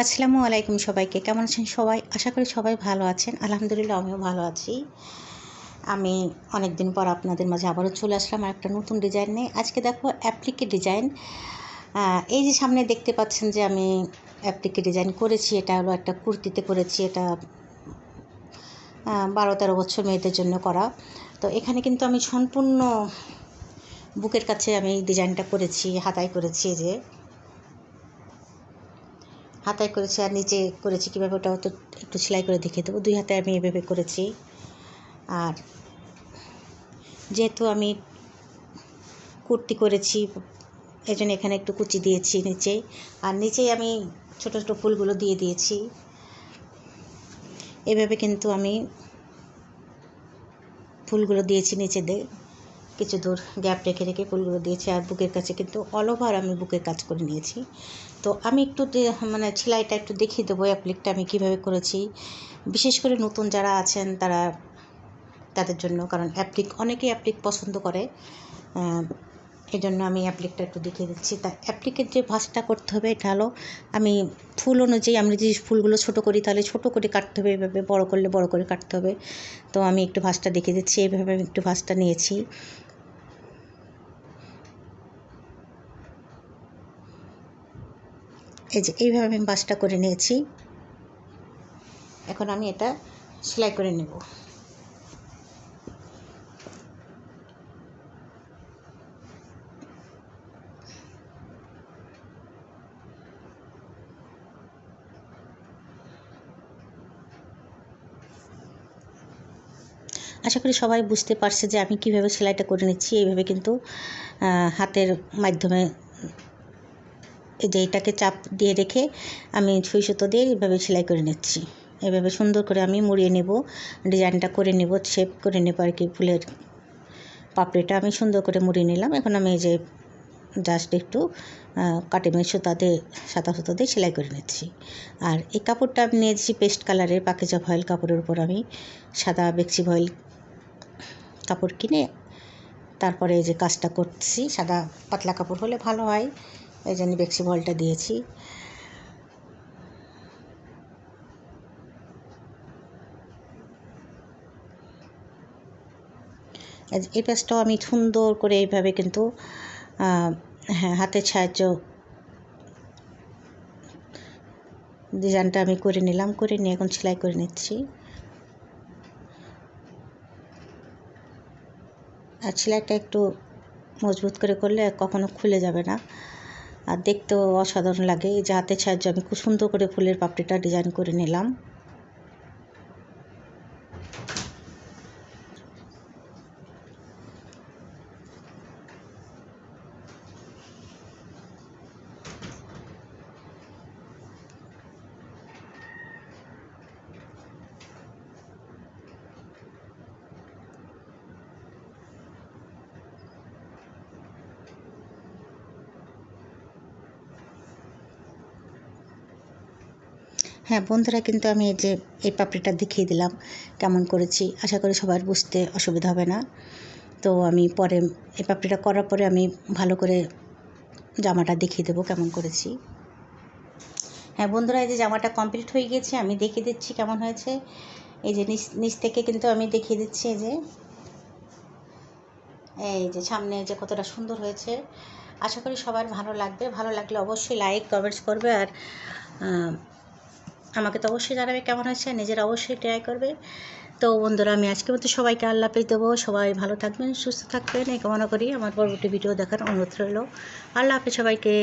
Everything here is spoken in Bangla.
আসসালামু আলাইকুম সবাইকে। কেমন আছেন সবাই? আশা করি সবাই ভালো আছেন। আলহামদুলিল্লাহ, আমিও ভালো আছি। আমি অনেক দিন পর আপনাদের মাঝে আবারও চলে আসলাম আর একটা নতুন ডিজাইন নিয়ে। আজকে দেখো অ্যাপ্লিকে ডিজাইন এই যে সামনে দেখতে পাচ্ছেন যে আমি অ্যাপ্লিকে ডিজাইন করেছি। এটা হলো একটা কুর্তিতে করেছি। এটা বারো তেরো বছর মেয়েদের জন্য করা। তো এখানে কিন্তু আমি সম্পূর্ণ বুকের কাছে আমি ডিজাইনটা করেছি, হাতায় করেছি যে। হাতায় করেছি আর নিচে করেছি কীভাবে ওটাও তো একটু সেলাই করে দেখিয়ে দেবো। দুই হাতে আমি এভাবে করেছি। আর যেহেতু আমি কুর্তি করেছি এই জন্য এখানে একটু কুচি দিয়েছি নিচে। আর নিচেই আমি ছোটো ছোটো ফুলগুলো দিয়ে দিয়েছি। এভাবে কিন্তু আমি ফুলগুলো দিয়েছি নিচে কিছু দূর গ্যাপ রেখে রেখে ফুলগুলো দিয়েছি আর বুকের কাছে, কিন্তু অল ওভার আমি বুকের কাজ করে নিয়েছি। তো আমি একটু মানে সেলাইটা একটু দেখিয়ে দেবো অ্যাপ্লিকটা আমি কীভাবে করেছি। বিশেষ করে নতুন যারা আছেন তারা, তাদের জন্য, কারণ অ্যাপ্লিক অনেকেই অ্যাপ্লিক পছন্দ করে। এই জন্য আমি অ্যাপ্লিকটা একটু দেখিয়ে দিচ্ছি। তা অ্যাপ্লিকের যে ভাঁজটা করতে হবে, এটা হলো আমি ফুল অনুযায়ী আমরা যদি ফুলগুলো ছোটো করি, তাহলে ছোটো করে কাটতে হবে, এভাবে বড়ো করলে বড়ো করে কাটতে হবে। তো আমি একটু ভাঁজটা দেখিয়ে দিচ্ছি এইভাবে আমি একটু ভাঁজটা নিয়েছি। এই যে, এইভাবে আমি বাসটা করে নিয়েছি। এখন আমি এটা সেলাই করে নেব। আশা করি সবাই বুঝতে পারছে যে আমি কীভাবে সেলাইটা করে নিচ্ছি। এইভাবে কিন্তু হাতের মাধ্যমে এই যে এটাকে চাপ দিয়ে রেখে আমি ছুঁই সুতো দিয়ে এইভাবে সেলাই করে নিচ্ছি। এভাবে সুন্দর করে আমি মুড়িয়ে নেব, ডিজাইনটা করে নেব শেপ করে নেব আর কি, ফুলের পাপড়িটা আমি সুন্দর করে মুড়িয়ে নিলাম। এখন আমি এই যে জাস্ট একটু কাটিমের সুতা দিয়ে সাদা সুতো দিয়ে সেলাই করে নিচ্ছি। আর এই কাপড়টা আমি নিয়েছি পেস্ট কালারের, পাকিজা ভয়েল কাপড়ের উপর আমি সাদা বেক্সি ভয়েল কাপড় কিনে, তারপরে যে কাজটা করছি, সাদা পাতলা কাপড় হলে ভালো হয়, এই জন্য বেক্সি ভয়েলটা দিয়েছি। এই পেঁচটাও আমি সুন্দর করে এইভাবে কিন্তু হ্যাঁ হাতের সাহায্য ডিজাইনটা আমি করে নিলাম, করে নিয়ে এখন সেলাই করে নিচ্ছি। আর সেলাইটা একটু মজবুত করে করলে কখনো খুলে যাবে না। আর দেখতেও অসাধারণ লাগে, এই যে হাতের সাহায্যে আমি খুব সুন্দর করে ফুলের পাপড়িটা ডিজাইন করে নিলাম। হ্যাঁ বন্ধুরা কিন্তু আমি এই যে এই পাপড়িটা দেখিয়ে দিলাম, কেমন করেছি, আশা করি সবার বুঝতে অসুবিধা হবে না। তো আমি পরে এই পাপড়িটা করার পরে আমি ভালো করে জামাটা দেখিয়ে দেবো কেমন করেছি। হ্যাঁ বন্ধুরা, এই যে জামাটা কমপ্লিট হয়ে গেছে, আমি দেখিয়ে দিচ্ছি কেমন হয়েছে। এই যে নিচ নিচ থেকে কিন্তু আমি দেখিয়ে দিচ্ছি এই যে। এই যে সামনে যে কতটা সুন্দর হয়েছে, আশা করি সবার ভালো লাগবে। ভালো লাগলে অবশ্যই লাইক কমেন্টস করবে আর আমাকে তো অবশ্যই জানাবে কেমন হয়েছে, নিজেরা অবশ্যই ট্রাই করবে। তো বন্ধুরা, আমি আজকে মতো সবাইকে আল্লাহ পেয়ে দেবো। সবাই ভালো থাকবেন, সুস্থ থাকবেন। এই কামনা করি আমার পরবর্তী ভিডিও দেখার অনুরোধ রইল। আল্লাহ হাফেজ সবাইকে।